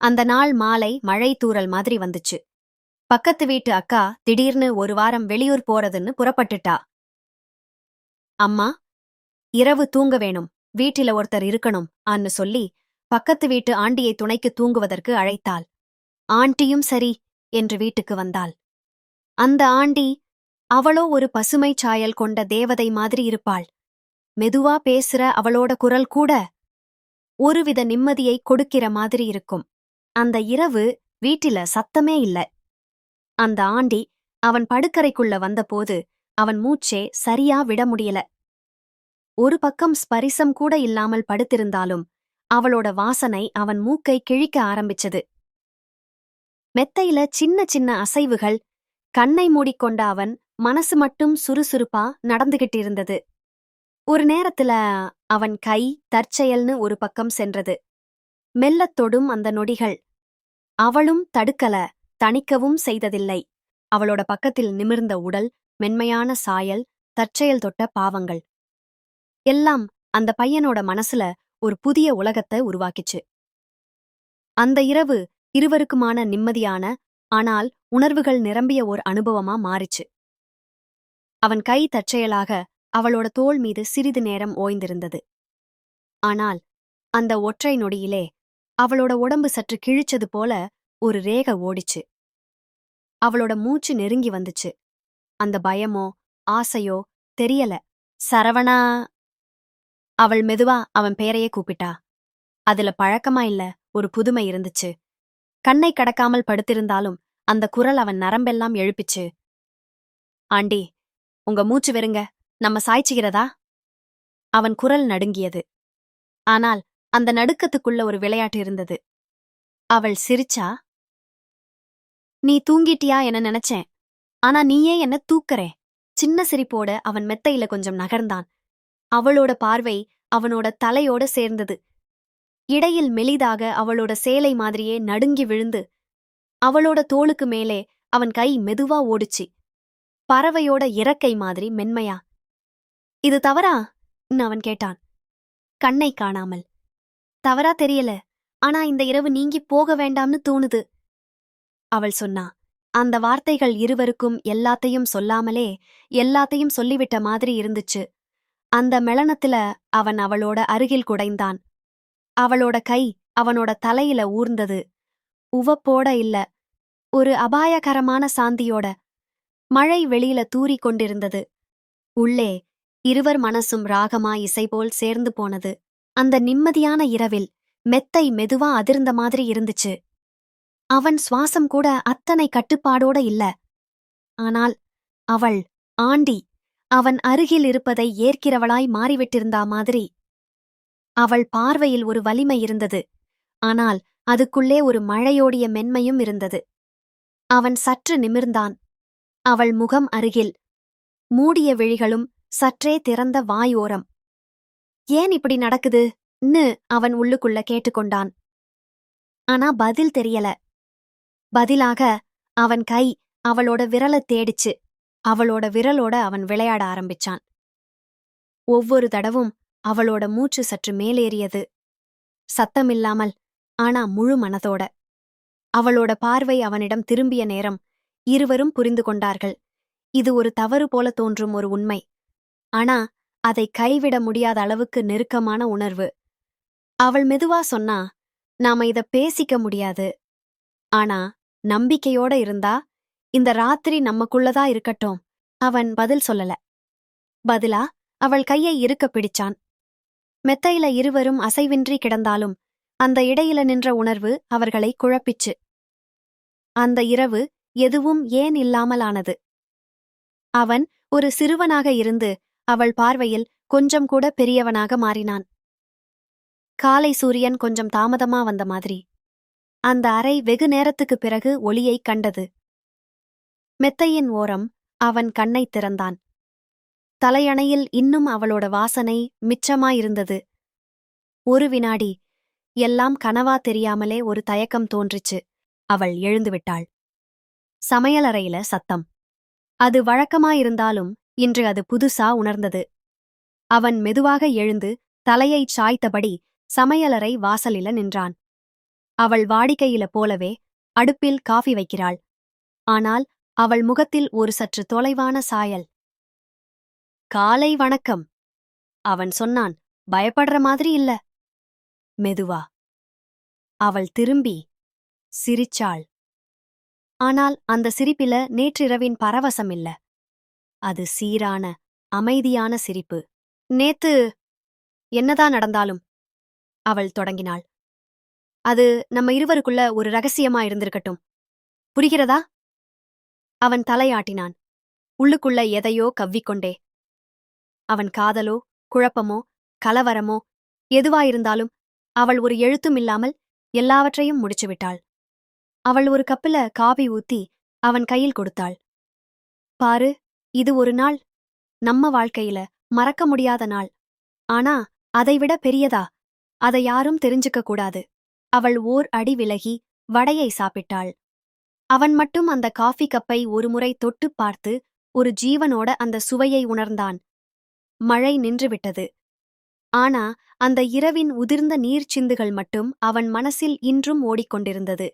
அந்த நாள் மாலை மழை தூறல் மாதிரி வந்துச்சு. பக்கத்து வீட்டு அக்கா திடீர்னு ஒரு வாரம் வெளியூர் போறதுன்னு புறப்பட்டுட்டா. அம்மா இரவு தூங்க வேணும். வீட்டில ஒருத்தர் இருக்கணும் ஆன்னு சொல்லி பக்கத்து வீட்டு ஆண்டியை துணைக்கு தூங்குவதற்கு அழைத்தாள். ஆண்டியும் சரி என்று வீட்டுக்கு வந்தாள். அந்த ஆண்டி அவளோ ஒரு பசுமைச் சாயல் கொண்ட தேவதை மாதிரி இருப்பாள். மெதுவா பேசுற அவளோட குரல் கூட ஒருவித நிம்மதியை கொடுக்கிற மாதிரி இருக்கும். அந்த இரவு வீட்டில சத்தமே இல்ல. அந்த ஆண்டி அவன் படுக்கரைக்குள்ள வந்தபோது அவன் மூச்சே சரியா விட முடியல. ஒரு பக்கம் ஸ்பரிசம் கூட இல்லாமல் படுத்திருந்தாலும் அவளோட வாசனை அவன் மூக்கை கிழிக்க ஆரம்பிச்சது. மெத்தையில சின்ன சின்ன அசைவுகள் கண்ணை மூடிக்கொண்ட அவன் மனசு மட்டும் சுறுசுறுப்பா நடந்துகிட்டு இருந்தது. ஒரு நேரத்துல அவன் கை தற்செயல்னு ஒரு பக்கம் சென்றது. மெல்லத் தொடும் அந்த நொடிகள் அவளும் தடுக்கல தணிக்கவும் செய்ததில்லை. அவளோட பக்கத்தில் நிமிர்ந்த உடல் மென்மையான சாயல் தற்செயல் தொட்ட பாவங்கள். எல்லாம் அந்த பையனோட மனசுல ஒரு புதிய உலகத்தை உருவாக்கிச்சு. அந்த இரவு இருவருக்குமான நிம்மதியான ஆனால் உணர்வுகள் நிரம்பிய ஓர் அனுபவமா மாறிச்சு. அவன் கை தற்செயலாக அவளோட தோள் மீது சிறிது நேரம் ஓய்ந்திருந்தது. ஆனால் அந்த ஒற்றை நொடியிலே அவளோட உடம்பு சற்று கிழிச்சது போல ஒரு ரேக ஓடிச்சு. அவளோட மூச்சு நெருங்கி வந்துச்சு. அந்த பயமோ ஆசையோ தெரியல. சரவணா அவள் மெதுவா அவன் பேரையே கூப்பிட்டா. அதுல பழக்கமா இல்ல ஒரு புதுமை இருந்துச்சு. கண்ணை கடக்காமல் படுத்திருந்தாலும் அந்த குரல் அவன் நரம்பெல்லாம் எழுப்பிச்சு. ஆண்டி உங்க மூச்சு வெறுங்க. நம்ம சாய்ச்சிக்கிறதா? அவன் குரல் நடுங்கியது. ஆனால் அந்த நடுக்கத்துக்குள்ள ஒரு விளையாட்டு இருந்தது. அவள் சிரிச்சா நீ தூங்கிட்டியா என நினைச்சேன். ஆனா நீயே என்ன தூக்கறே? சின்ன சிரிப்போட அவன் மெத்தையில கொஞ்சம் நகர்ந்தான். அவளோட பார்வை அவனோட தலையோட சேர்ந்தது. இடையில் மெலிதாக அவளோட சேலை மாதிரியே நடுங்கி விழுந்து அவளோட தோளுக்கு மேலே அவன் கை மெதுவா ஓடுச்சு. பறவையோட இறக்கை மாதிரி மென்மையா. இது தவறா? அவன் கேட்டான். கண்ணை காணாமல். தவறா தெரியல. ஆனா இந்த இரவு நீங்கி போக வேண்டாம்னு தோணுது. அவள் சொன்னா அந்த வார்த்தைகள் இருவருக்கும் எல்லாத்தையும் சொல்லாமலே எல்லாத்தையும் சொல்லிவிட்ட மாதிரி இருந்துச்சு. அந்த மெளனத்துல அவன் அவளோட அருகில் குடைந்தான். அவளோட கை அவனோட தலையில ஊர்ந்தது. உவப்போட இல்ல ஒரு அபாயகரமான சாந்தியோட. மழை வெளியில தூறிக் கொண்டிருந்தது உள்ளே இருவர் மனசும் ராகமா இசை போல் சேர்ந்து போனது. அந்த நிம்மதியான இரவில் மெத்தை மெதுவா அதிர்ந்த மாதிரி இருந்துச்சு. அவன் சுவாசம் கூட அத்தனை கட்டுப்பாடோட இல்ல. ஆனால் அவள் ஆண்டி அவன் அருகில் இருப்பதை ஏற்கிறவளாய் மாறிவிட்டிருந்தா மாதிரி. அவள் பார்வையில் ஒரு வலிமை இருந்தது. ஆனால் அதுக்குள்ளே ஒரு மழையோடிய மென்மையும் இருந்தது. அவன் சற்று நிமிர்ந்தான். அவள் முகம் அருகில் மூடிய விழிகளும் சற்றே திறந்த வாயோரம் ஏன் இப்படி நடக்குது? ன்னு அவன் உள்ளுக்குள்ள கேட்டுக்கொண்டான். ஆனா பதில் தெரியல. பதிலாக அவன் கை அவளோட விரலை தேடிச்சு அவளோட விரலோட அவன் விளையாட ஆரம்பிச்சான். ஒவ்வொரு தடவும் அவளோட மூச்சு சற்று மேலேறியது. சத்தமில்லாமல் ஆனா முழு மனதோட. அவளோட பார்வை அவனிடம் திரும்பிய நேரம் இருவரும் புரிந்து கொண்டார்கள். இது ஒரு தவறு போல தோன்றும் ஒரு உண்மை. ஆனா அதை கைவிட முடியாத அளவுக்கு நெருக்கமான உணர்வு. அவள் மெதுவா சொன்னா நாம இத பேசிக்க முடியாது. ஆனா நம்பிக்கையோட இருந்தா இந்த ராத்திரி நமக்குள்ளதா இருக்கட்டும். அவன் பதில் சொல்லல. பதிலா அவள் கையை இருக்க பிடிச்சான். மெத்தையில இருவரும் அசைவின்றி கிடந்தாலும் அந்த இடையில நின்ற உணர்வு அவர்களை குழப்பிச்சு. அந்த இரவு எதுவும் ஏன் இல்லாமலானது. அவன் ஒரு சிறுவனாக இருந்து அவள் பார்வையில் கொஞ்சம் கூட பெரியவனாக மாறினான். காலை சூரியன் கொஞ்சம் தாமதமா வந்த மாதிரி. அந்த அறை வெகு நேரத்துக்குப் பிறகு ஒளியைக் கண்டது. மெத்தையின் ஓரம் அவன் கண்ணைத் திறந்தான். தலையணையில் இன்னும் அவளோட வாசனை மிச்சமாயிருந்தது. ஒரு வினாடி எல்லாம் கனவா தெரியாமலே ஒரு தயக்கம் தோன்றிச்சு அவள் எழுந்துவிட்டாள். சமையலறையில சத்தம். அது வழக்கமாயிருந்தாலும் இன்று அது புதுசா உணர்ந்தது. அவன் மெதுவாக எழுந்து தலையைச் சாய்த்தபடி சமையலறை வாசலில நின்றான். அவள் வாடிக்கையில போலவே அடுப்பில் காஃபி வைக்கிறாள். ஆனால் அவள் முகத்தில் ஒரு சற்று தொலைவான சாயல். காலை வணக்கம் அவன் சொன்னான். பயப்படுற மாதிரி இல்ல. மெதுவா. அவள் திரும்பி சிரிச்சாள். ஆனால் அந்த சிரிப்பில நேற்றிரவின் பரவசம் இல்ல. அது சீரான அமைதியான சிரிப்பு. நேத்து என்னதான் நடந்தாலும் அவள் தொடங்கினாள். அது நம்ம இருவருக்குள்ள ஒரு ரகசியமா இருந்திருக்கட்டும். புரிகிறதா? அவன் தலையாட்டினான். உள்ளுக்குள்ள எதையோ கவ்விக்கொண்டே. அவன் காதலோ குழப்பமோ கலவரமோ எதுவாயிருந்தாலும் அவள் ஒரு எழுத்தும் இல்லாமல் எல்லாவற்றையும் முடிச்சுவிட்டாள் அவள் ஒரு கப்பில காபி ஊத்தி அவன் கையில் கொடுத்தாள். பாரு இது ஒரு நாள். நம்ம வாழ்க்கையில மறக்க முடியாத நாள். ஆனா அதைவிட பெரியதா? அதை யாரும் தெரிஞ்சுக்க கூடாது. அவள் ஓர் அடி விலகி வடையை சாப்பிட்டாள். அவன் மட்டும் அந்த காஃபி கப்பை ஒருமுறை தொட்டுப் பார்த்து ஒரு ஜீவனோட அந்த சுவையை உணர்ந்தான். மழை நின்றுவிட்டது ஆனா அந்த இரவின் உதிர்ந்த நீர்ச்சிந்துகள் மட்டும் அவன் மனசில் இன்றும் ஓடிக்கொண்டிருந்தது.